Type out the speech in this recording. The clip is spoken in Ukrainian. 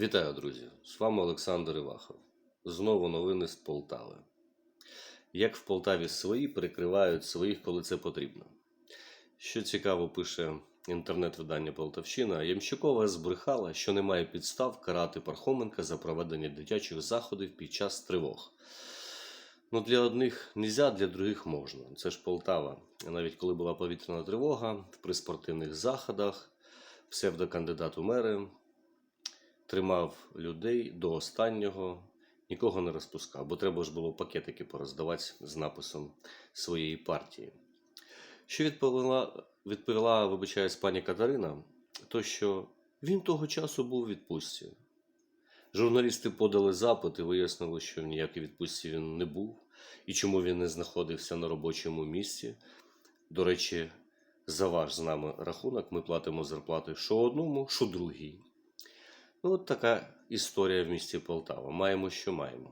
Вітаю, друзі! З вами Олександр Івахов. Знову новини з Полтави. Як в Полтаві свої перекривають своїх, коли це потрібно. Що цікаво, пише інтернет-видання Полтавщина, Ямщикова збрехала, що немає підстав карати Пархоменка за проведення дитячих заходів під час тривог. Ну, для одних нельзя, для других можна. Це ж Полтава. Навіть коли була повітряна тривога, при спортивних заходах, псевдокандидат у мери тримав людей до останнього, нікого не розпускав, бо треба ж було пакетики пороздавати з написом своєї партії. Що відповіла, відповіла вибачаюсь, пані Катерина, то що він того часу був у відпустці. Журналісти подали запит і вияснили, що в ніякій відпустці він не був, і чому він не знаходився на робочому місці. До речі, за ваш з нами рахунок ми платимо зарплати що одному, що другій. Ну, от така історія в місті Полтава. Маємо, що маємо.